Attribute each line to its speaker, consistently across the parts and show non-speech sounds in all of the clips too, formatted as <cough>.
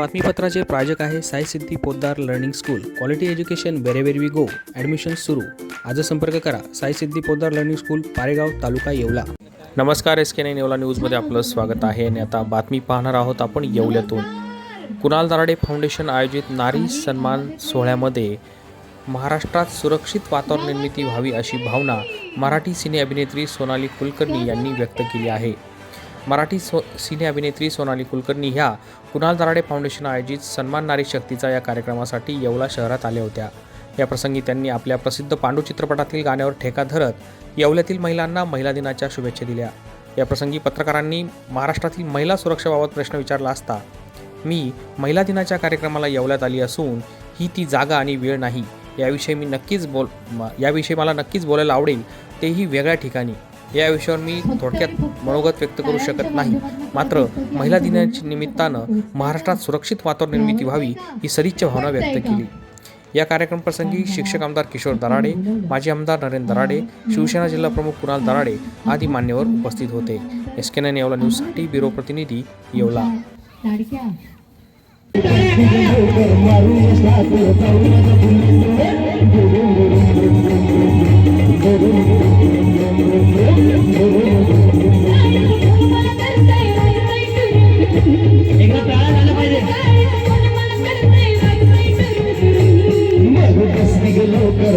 Speaker 1: बातमीपत्राचे प्रायोजक आहे Sai Siddhi Poddar learning school. Quality education wherever we go admission सुरू. आज संपर्क करा. Sai Siddhi Poddar learning school Paregaon taluka Yeola. नमस्कार एस के नाईन येवला न्यूजमध्ये आपलं स्वागत आहे. आणि आता बातमी पाहणार आहोत आपण येवल्यातून. कुणाल दराडे फाउंडेशन आयोजित नारी सन्मान सोहळ्यामध्ये महाराष्ट्रात सुरक्षित वातावरण निर्मिती व्हावी अशी भावना मराठी सिने अभिनेत्री सोनाली कुलकर्णी यांनी व्यक्त केली आहे. मराठी सो सिने अभिनेत्री सोनाली कुलकर्णी ह्या कुणाल दराडे फाउंडेशन आयोजित सन्मान नारी शक्तीचा या कार्यक्रमासाठी येवला शहरात आल्या होत्या. या प्रसंगी त्यांनी आपल्या प्रसिद्ध पांडू चित्रपटातील गाण्यावर ठेका धरत येवल्यातील महिलांना महिला दिनाच्या शुभेच्छा दिल्या. या प्रसंगी पत्रकारांनी महाराष्ट्रातील महिला सुरक्षेबाबत प्रश्न विचारला असता मी महिला दिनाच्या कार्यक्रमाला येवल्यात आली असून ही ती जागा आणि वेळ नाही. याविषयी मी नक्कीच बोल म- याविषयी मला नक्कीच बोलायला आवडेल. तेही वेगळ्या ठिकाणी. या विषयावर मी थोडक्यात मनोगत व्यक्त करू शकत नाही. मात्र महिला दिनाच्या निमित्तानं महाराष्ट्रात सुरक्षित वातावरण निर्मिती व्हावी ही सदिच्छा भावना व्यक्त केली. या कार्यक्रम प्रसंगी शिक्षक आमदार किशोर दराडे माजी आमदार नरेंद्र दराडे शिवसेना जिल्हा प्रमुख कुणाल दराडे आदी मान्यवर उपस्थित होते. एस के नाईन येवला न्यूजसाठी ब्युरो प्रतिनिधी येवला. <laughs>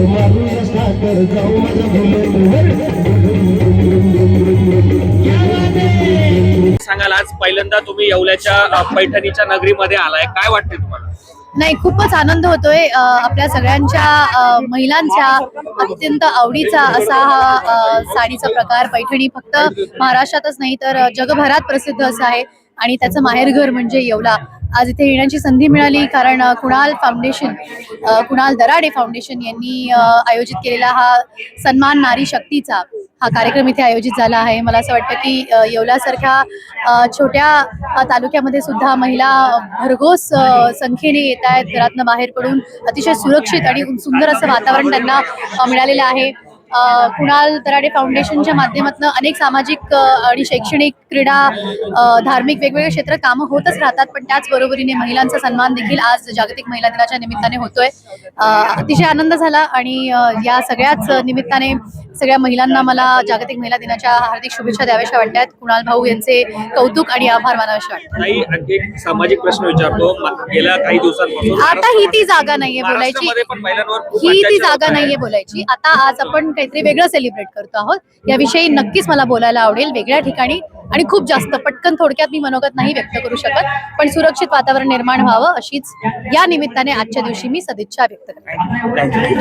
Speaker 2: मारून जाऊ माझा
Speaker 3: सांगाल आज पहिल्यांदा तुम्ही येवल्याच्या पैठणीच्या नगरीमध्ये आलाय. काय वाटते तुम्हाला?
Speaker 4: नाही खूपच आनंद होतोय आपल्या सगळ्यांच्या महिलांच्या अत्यंत आवडीचा असा हा साडीचा प्रकार. पैठणी फक्त महाराष्ट्रातच नाही तर जगभरात प्रसिद्ध असं आहे. आणि त्याचं माहेरघर म्हणजे येवला. आज इथे येण्याची संधी मिळाली कारण कुणाल फाउंडेशन कुणाल दराडे फाउंडेशन यांनी आयोजित केलेला हा सन्मान नारी शक्तीचा हा कार्यक्रम इथे आयोजित झाला आहे. मला असं वाटतं की अ, येवल्यासारख्या छोट्या तालुक्यामध्ये सुद्धा महिला भरघोस संख्येने येत आहेत घरातनं बाहेर पडून अतिशय सुरक्षित आणि सुंदर असं वातावरण त्यांना मिळालेलं आहे. कुणाल दराडे फाउंडेशनच्या माध्यमातून अनेक सामाजिक आणि शैक्षणिक क्रीडा धार्मिक वेगवेगळे क्षेत्र कामं होतच राहतात पण त्याचबरोबरीने महिलांचा सन्मान देखील आज जागतिक महिला दिनाच्या निमित्ताने होतोय. अतिशय आनंद झाला आणि या सगळ्याच निमित्ताने सगळ्या महिलांना मला जागतिक महिला दिनाच्या हार्दिक शुभेच्छा द्याव्याशा वाटतात. कुणाल भाऊ यांचे कौतुक आणि आभार मानावेसे वाटतात.
Speaker 3: एक सामाजिक प्रश्न विचारतो. गेल्या काही दिवसांपासून
Speaker 4: आता ही ती जागा नाहीये बोलायची. ही ती जागा
Speaker 3: आहे.
Speaker 4: नाहीये बोलायची. आता आज आपण काहीतरी वेगळं सेलिब्रेट करतो आहोत. याविषयी नक्कीच मला बोलायला आवडेल वेगळ्या ठिकाणी आणि खूप जास्त पटकन थोडक्यात मी मनोगत नाही व्यक्त करू शकत पण सुरक्षित वातावरण निर्माण व्हावं अशीच या निमित्ताने आजच्या दिवशी मी सदिच्छा व्यक्त करते.